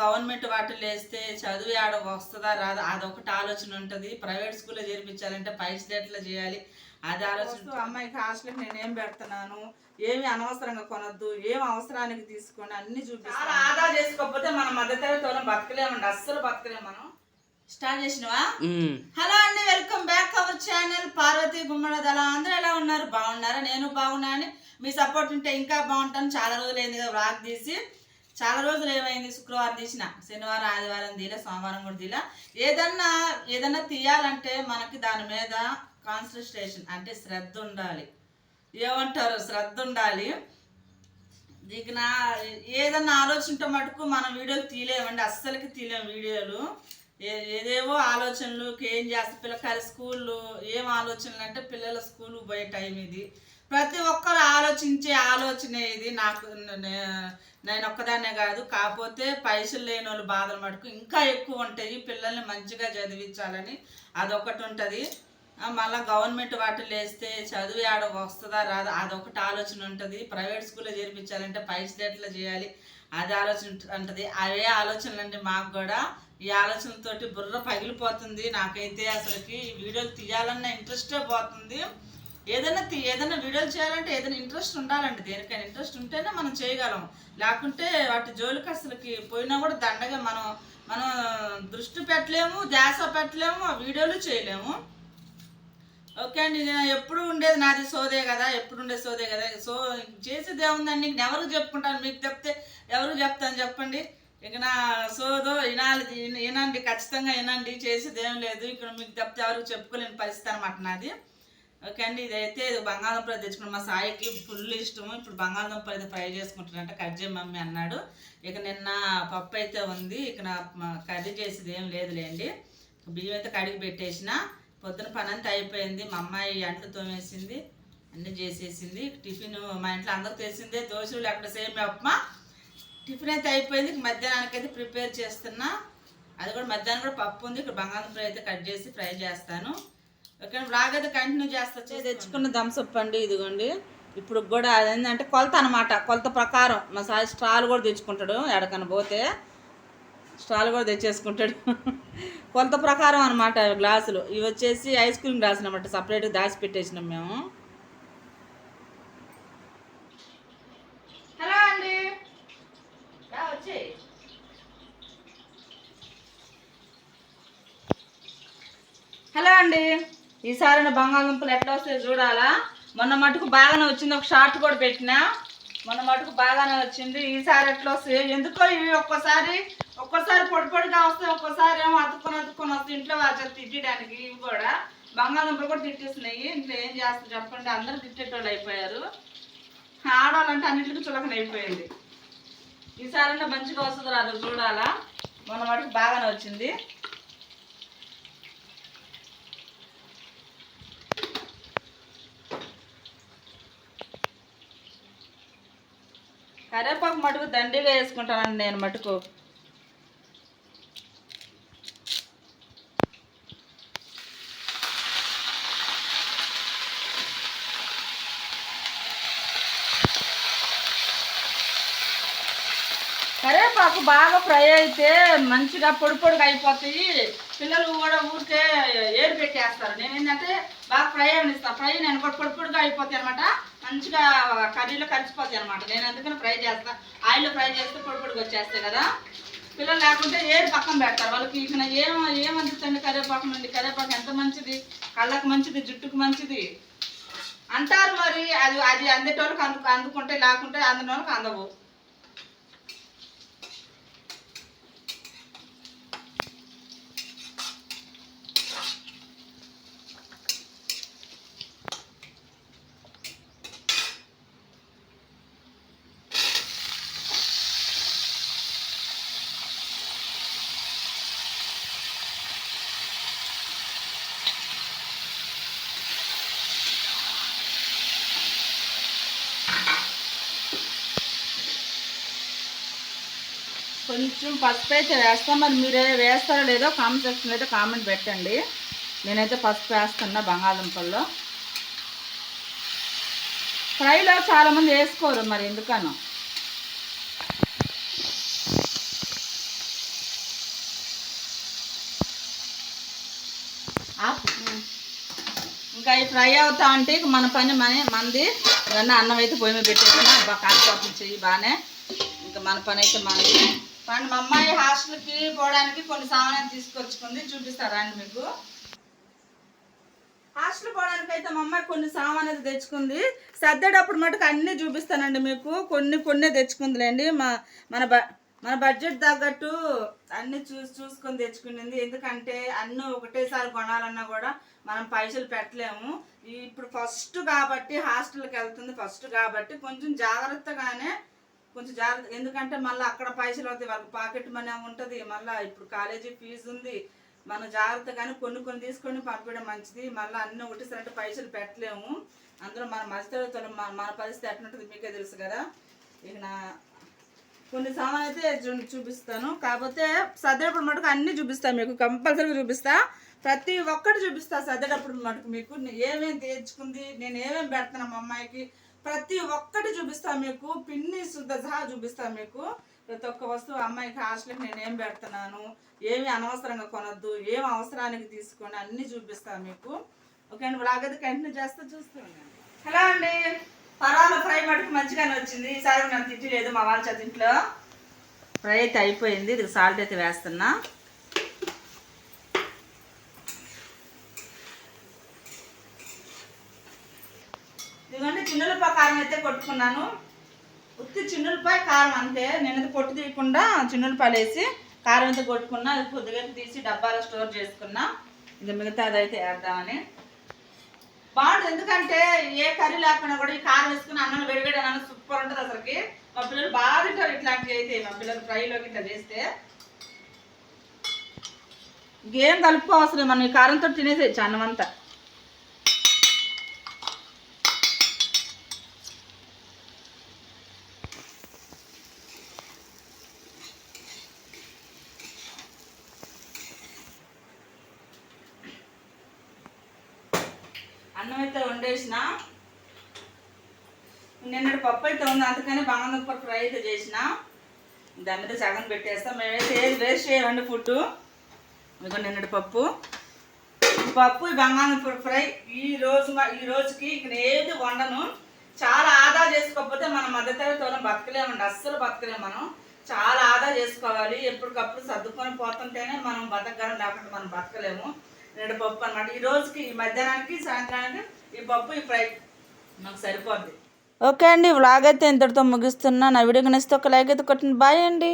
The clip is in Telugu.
గవర్నమెంట్ వాటిల్లో వేస్తే చదువు ఆడ వస్తుందా రాదా? అదొకటి ఆలోచన ఉంటుంది. ప్రైవేట్ స్కూల్లో చేర్పించాలంటే పైసలు ఎట్లా చేయాలి. అది ఆలోచన అమ్మాయికి హాస్టల్కి నేనేం పెడుతున్నాను? ఏమి అనవసరంగా కొనొద్దు. ఏం అవసరానికి తీసుకోండి? అన్ని చూపిస్తాను. ఆదా చేసుకోకపోతే మనం మధ్యతరగతి వాళ్ళం బతకలేమండి. అస్సలు బతకలేము మనం. స్టార్ట్ చేసినవా? హలో అండి welcome back our channel. Parvathi Gummadi అలా అందరూ ఎలా ఉన్నారు? బాగున్నారా? నేను బాగున్నాను. మీ సపోర్ట్ ఉంటే ఇంకా బాగుంటాను. చాలా రోజులు అయింది కదా వ్లాగ్ తీసి. చాలా రోజులు ఏమైంది? శుక్రవారం తీసిన శనివారం ఆదివారం తీలే సోమవారం కూడా తీలా ఏదన్నా ఏదన్నా తీయాలంటే మనకి దాని మీద కాన్సన్ట్రేషన్ అంటే శ్రద్ధ ఉండాలి. ఏమంటారు? శ్రద్ధ ఉండాలి. ఇక నా ఏదన్నా ఆలోచనతో మటుకు మనం వీడియోలు తీయలేమండి. అస్సలకి తీయలేము వీడియోలు. ఏ- ఏదేవో ఆలోచనలు ఏం చేస్తే పిల్లకాయలు స్కూళ్ళు ఏం ఆలోచనలు అంటే పిల్లల స్కూల్ పోయే టైం ఇది. ప్రతి ఒక్కరు ఆలోచించే ఆలోచన ఇది. నాకు నే- నేను ఒక్కదాన్నే కాదు. కాకపోతే పైసలు లేని వాళ్ళు బాధలు మటుకు ఇంకా ఎక్కువ ఉంటాయి. పిల్లల్ని మంచిగా చదివించాలని అదొకటి ఉంటుంది. మళ్ళీ గవర్నమెంట్ వాటిలో వేస్తే చదువు ఆడ వస్తుందా రాదా అదొకటి ఆలోచన ఉంటుంది. ప్రైవేట్ స్కూల్లో చేర్పించాలంటే పైసలు ఎట్లా చేయాలి? అది ఆలోచన ఉంటుంది. అవే ఆలోచనలు అండి మాకు కూడా. ఈ ఆలోచనతోటి బుర్ర పగిలిపోతుంది. నాకైతే అసలుకి ఈ వీడియోలు తీయాలన్న ఇంట్రెస్టే పోతుంది. ఏదైనా ఏదైనా వీడియోలు చేయాలంటే ఏదైనా ఇంట్రెస్ట్ ఉండాలండి. దేనికైనా ఇంట్రెస్ట్ ఉంటేనే మనం చేయగలం. లేకుంటే వాటి జోలికి అసలుకి పోయినా కూడా దండగా మనం మనం దృష్టి పెట్టలేము ధ్యాస పెట్టలేము ఆ వీడియోలు చేయలేము. ఓకే అండి నేను ఎప్పుడు ఉండేది నాది సోదే కదా ఎప్పుడు ఉండేది సోదే కదా. సో చేసేది ఏముందండి? నేను ఎవరికి చెప్పుకుంటాను? మీకు చెప్తే ఎవరు చెప్తాను చెప్పండి? ఇక నా సోదో వినాలి వినండి ఖచ్చితంగా వినండి చేసేది ఏం లేదు. ఇక్కడ మీకు చెప్తే ఎవరికి చెప్పుకోలేని పరిస్థితి అనమాట నాది. ఓకే అండి ఇదైతే బంగాళదుంపలు తెచ్చుకున్నాం. మా సాయికి ఫుల్ ఇష్టము. ఇప్పుడు బంగాళదుంపలు అయితే ఫ్రై చేసుకుంటానంట కట్ చేయ మమ్మీ అన్నాడు. ఇక నిన్న పప్పు అయితే ఉంది ఇక నా కర్రీ చేసేది ఏం లేదులేండి. బియ్యం అయితే కడిగి పెట్టేసిన. పొద్దున పని అంతా అయిపోయింది మా అమ్మాయి అంట్లు తోమేసింది అన్నీ చేసేసింది. టిఫిన్ మా ఇంట్లో అందరికి తెలిసిందే దోశలు అక్కడ సేమ్ ఉప్మా టిఫిన్ అయితే అయిపోయింది మధ్యాహ్నానికి అయితే ప్రిపేర్ చేస్తున్నా. అది కూడా మధ్యాహ్నం కూడా పప్పు ఉంది ఇక్కడ బంగాళదుంపలు అయితే కట్ చేసి ఫ్రై చేస్తాను. ఓకే కంటిన్యూ చేస్తా తెచ్చుకున్న థమ్స్అప్ అండి ఇదిగోండి. ఇప్పుడు కూడా అదేంటంటే కొలత అనమాట కొలత ప్రకారం మా సాయి స్ట్రాలు కూడా తెచ్చుకుంటాడు ఎడకన్నా పోతే. స్టాల్ కూడా తెచ్చేసుకుంటాడు. కొలత ప్రకారం అనమాట గ్లాసులు. ఇవి వచ్చేసి ఐస్ క్రీమ్ గ్లాసులు అనమాట సపరేట్గా దాచి పెట్టేసినాం మేము. హలో అండి. వచ్చేయ్. హలో అండి. ఈసారి నా బంగాళదుంపలు ఎట్లా వస్తాయి చూడాలా. మొన్న మటుకు బాగానే వచ్చింది ఒక షార్ట్ కూడా పెట్టినా. మొన్న మటుకు బాగానే వచ్చింది. ఈసారి ఎట్లా వస్తాయి ఎందుకో ఇవి ఒక్కోసారి ఒక్కోసారి పొడి పొడిగా వస్తాయి ఒక్కోసారి ఏమో అతుక్కొని అతుక్కొని వస్తాయి. ఇంట్లో వాళ్ళు తిట్టడానికి ఇవి కూడా. బంగాళదుంపలు కూడా తిట్టేస్తున్నాయి ఇంట్లో ఏం చేస్తారు చెప్పండి. అందరూ తిట్టేటోళ్ళు అయిపోయారు. ఆడాలంటే అన్నింటికి చులకన అయిపోయింది. ఈసారి మంచిగా వస్తుంది రాదు చూడాలా. మొన్న మటుకు బాగానే వచ్చింది. కరివేపాకు మటుకు దండిగా వేసుకుంటానండి నేను మటుకు. కరివేపాకు బాగా ఫ్రై అయితే మంచిగా పొడి పొడిగా అయిపోతాయి. పిల్లలు కూడా ఊరికే ఏరు పెట్టేస్తారు. నేను ఏంటంటే బాగా ఫ్రై అవనిస్తాను ఫ్రై నేను కూడా పొడి పొడిగా అయిపోతాయి అనమాట మంచిగా కర్రీలో కలిసిపోతాయి అనమాట నేను అందుకని ఫ్రై చేస్తాను ఆయిల్లో ఫ్రై చేస్తే పొడి పొడికి వచ్చేస్తాయి కదా. పిల్లలు లేకుంటే ఏరు పక్కన పెడతారు. వాళ్ళకి ఇక ఏం ఏమందిస్తుంది కరివేపాకు నుండి కరివేపాకు ఎంత మంచిది? కళ్ళకు మంచిది? జుట్టుకు మంచిది? అంటారు మరి. అది అది అందేటోళ్ళకి అందు అందుకుంటే లేకుంటే అందిన వాళ్ళకి అందవు. కొంచెం పసుపు అయితే వేస్తాం. మరి మీరు వేస్తారో లేదో కామెంట్ సెక్షన్లో అయితే కామెంట్ పెట్టండి. నేనైతే పసుపు వేస్తున్నా బంగాళదుంపల్లో. ఫ్రైలో చాలామంది వేసుకోరు మరి ఎందుకనో. ఇంకా ఈ ఫ్రై అవుతా అంటే మన పని మన మంది. ఇవన్నీ అన్నం అయితే పొయ్యి పెట్టేసినా బాగా కాకపోతుంది చెయ్యి బాగానే ఇంకా మన పని అయితే మనది. మన మా అమ్మాయి హాస్టల్కి పోవడానికి కొన్ని సామాన్లు తీసుకొచ్చుకుంది. చూపిస్తారా అండి మీకు? హాస్టల్ పోవడానికి అయితే మా అమ్మాయి కొన్ని సామాన్లు అయితే తెచ్చుకుంది. సర్దేటప్పుడు మటుకు అన్నీ చూపిస్తానండి మీకు. కొన్ని కొన్ని తెచ్చుకుందిలేండి. మా మన బ మన బడ్జెట్ తగ్గట్టు అన్ని చూసి చూసుకొని తెచ్చుకునింది. ఎందుకంటే అన్నీ ఒకటేసారి కొనాలన్నా కూడా మనం పైసలు పెట్టలేము. ఇప్పుడు ఫస్ట్ కాబట్టి హాస్టల్కి వెళ్తుంది ఫస్ట్ కాబట్టి కొంచెం జాగ్రత్తగానే కొంచెం జాగ్రత్త ఎందుకంటే మళ్ళీ అక్కడ పైసలు అవుతాయి వాళ్ళకి పాకెట్ మనీ ఉంటుంది. మళ్ళీ ఇప్పుడు కాలేజీ ఫీజు ఉంది. మనం జాగ్రత్తగానే కొన్ని కొన్ని తీసుకొని పంపించడం మంచిది. మళ్ళీ అన్ని ఒకటేసారి పైసలు పెట్టలేము. అందులో మన మధ్యతరగతులు మన మన పరిస్థితి ఎట్లుంటుంది మీకే తెలుసు కదా. ఇక నా కొన్ని సామాన్లు అయితే చూ- చూపిస్తాను. కాకపోతే సర్దేటప్పుడు మటుకు అన్నీ చూపిస్తాను మీకు. కంపల్సరీగా చూపిస్తా. ప్రతి ఒక్కటి చూపిస్తా సర్దేటప్పుడు మటుకు మీకు. ఏమేమి తెచ్చుకుంది నేను ఏమేమి పెడతాను మా అమ్మాయికి? ప్రతి ఒక్కటి చూపిస్తా మీకు. పిన్ని శుద్ధ సహా చూపిస్తా మీకు. ప్రతి ఒక్క వస్తువు అమ్మాయికి హాస్టల్కి నేను ఏం పెడుతున్నాను ఏమి అనవసరంగా కొనొద్దు ఏం అవసరానికి తీసుకోండి అన్నీ చూపిస్తా మీకు. ఓకే అండి బ్లాగ్ కంటిన్యూ చేస్తే చూస్తున్నాను హలో అండి. పర్వాల ఫ్రై మటుకు మంచిగానే వచ్చింది. ఈసారి నాకు తిట్టలేదు మా వాళ్ళ చదింట్లో ఫ్రై అయితే అయిపోయింది. ఇది సాల్ట్ అయితే వేస్తున్నా ఇదిగోండి చిన్నులపాయ కారం అయితే కొట్టుకున్నాను ఉత్తి చిన్నులపాయ కారం అంతే. నేనైతే పొట్టు తీయకుండా చిన్నులపాయలు వేసి కారం అయితే కొట్టుకున్నా. అది కొద్దిగా తీసి డబ్బాలో స్టోర్ చేసుకున్నా. ఇంకా మిగతా అదైతే వేద్దామని. బాగుంటుంది ఎందుకంటే ఏ కర్రీ లేకుండా కూడా ఈ కారం వేసుకుని అన్నం వేడివేడి అన్నం సూపర్ ఉంటుంది అసలుకి. మా పిల్లలు బాగా తింటారు ఇట్లాంటివి అయితే. మా పిల్లలు ఫ్రైలోకి ఇట్లా చేస్తే. ఇంకేం కలుపుకో అవసరం మనం ఈ కారంతో తినేసేయచ్చు అన్నం అంతా. అన్నం అయితే వండేసిన. నిన్నటి పప్పు అయితే ఉంది అందుకని బంగాళదుంప ఫ్రై అయితే చేసిన. దాని మీద సగం పెట్టేస్తాం. మేమైతే ఏది వేస్ట్ చేయాలండి ఫుడ్ ఇదిగో నిన్నటి పప్పు. పప్పు ఈ బంగాళదుంప ఫ్రై ఈ రోజు ఈ రోజుకి ఇక్కడ ఏది వండను. చాలా ఆదా చేసుకోకపోతే మనం మధ్యతరగతి వాళ్ళం బతకలేమండి అస్సలు బతకలేము మనం. చాలా ఆదా చేసుకోవాలి. ఎప్పటికప్పుడు సర్దుకొని పోతుంటేనే మనం బతకగలం లేకపోతే మనం బతకలేము. రెండు పప్పు అనమాట ఈ రోజుకి ఈ మధ్యాహ్నానికి సాయంత్రానికి ఈ పప్పు ఈ ఫ్రై మాకు సరిపోద్ది. ఓకే అండి వ్లాగ్ అయితే ఇంతటితో ముగిస్తున్నా. నా వీడియో కనిస్తే ఒక లైక్ అయితే కొట్టండి. బాయ్ అండి.